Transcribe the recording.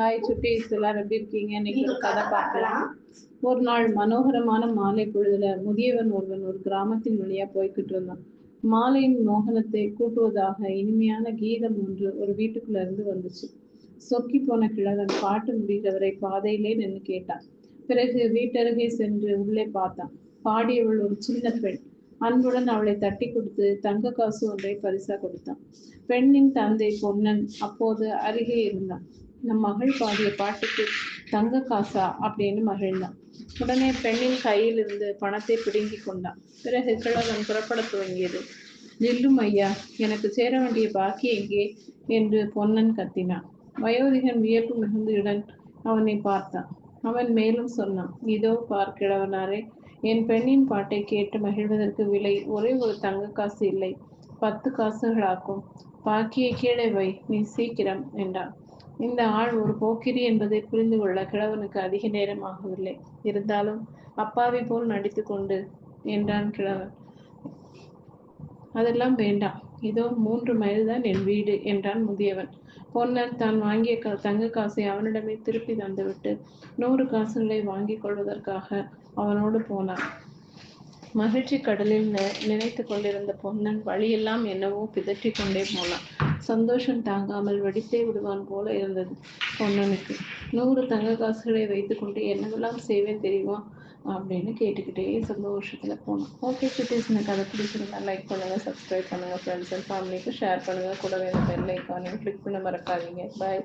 Hi சுட்டீஸ் எல்லாரும் எப்படி இருக்கீங்க? இன்னைக்கு ஒரு கதை பார்க்கலாம். ஒரு நாள் மனோகரமான மாலை பொழுதுல முதியவன் ஒருவன் ஒரு கிராமத்தின் வழியா போய்கிட்டு இருந்தான். மாலையின் மோகனத்தை கூட்டுவதாக இனிமையான கீதம் ஒன்று ஒரு வீட்டுக்குள்ள இருந்து வந்துச்சு. சொக்கி போன கிழவன் பாட்டு முடிகிறவரை பாதையிலே நின்று கேட்டான். பிறகு வீட்டருகே சென்று உள்ளே பார்த்தான். பாடியவள் ஒரு சின்ன பெண். அன்புடன் அவளை தட்டி கொடுத்து தங்க காசு ஒன்றை பரிசா கொடுத்தான். பெண்ணின் தந்தை பொன்னன் அப்போது அருகே இருந்தான். நம் மகள் பாடிய பாட்டுக்கு தங்க காசா அப்படின்னு மகிழ்ந்தான். உடனே பெண்ணின் கையில் இருந்து பணத்தை பிடுங்கி கொண்டான். பிறகு கிழவன் புறப்பட துவங்கியது. நில்லும் ஐயா எனக்கு சேர வேண்டிய பாக்கி எங்கே? என்று பொன்னன் கத்தினான். வயோதிகன் வியப்பு மிகுந்தியுடன் அவனை பார்த்தான். அவன் மேலும் சொன்னான் இதோ பார் என் பெண்ணின் பாட்டை கேட்டு மகிழ்வதற்கு விலை ஒரே ஒரு தங்க காசு இல்லை. பத்து காசுகளாக்கும். பாக்கியை கீழே வை நீ சீக்கிரம் என்றான். இந்த ஆள் ஒரு போக்கிரி என்பதை புரிந்து கொள்ள கிழவனுக்கு அதிக நேரம் ஆகவில்லை. இருந்தாலும் அப்பாவி போல் நடித்து கொண்டு என்றான் கிழவன். அதெல்லாம் வேண்டாம். இதோ மூன்று மைல் தான் என் வீடு என்றான் முதியவன். பொன்னன் தான் வாங்கிய க தங்க காசை அவனிடமே திருப்பி தந்துவிட்டு நூறு காசுகளை வாங்கிக் கொள்வதற்காக அவனோடு போனான். மகிழ்ச்சி கடலில் நினைத்து கொண்டிருந்த பொன்னன் வழியெல்லாம் என்னவோ பிதற்றி கொண்டே போனான். சந்தோஷம் தாங்காமல் வெடித்தே விடுவான் போல இருந்தது. பொன்னனுக்கு நூறு தங்க காசுகளை வைத்துக்கொண்டு என்னவெல்லாம் செய்வேன் தெரியுமா? அப்படின்னு கேட்டுக்கிட்டே சந்தோஷத்துல போனோம் ஓகே குட்டீஸ் எனக்கு கதை பிடிச்சிருந்தா லைக் பண்ணுங்க சப்ஸ்கிரைப் பண்ணுங்க ஃப்ரெண்ட்ஸ் அண்ட் ஃபேமிலிக்கு ஷேர் பண்ணுங்க. கூட வேணும் பெல் ஐக்கானையும் கிளிக் பண்ண மறக்காதீங்க. பாய்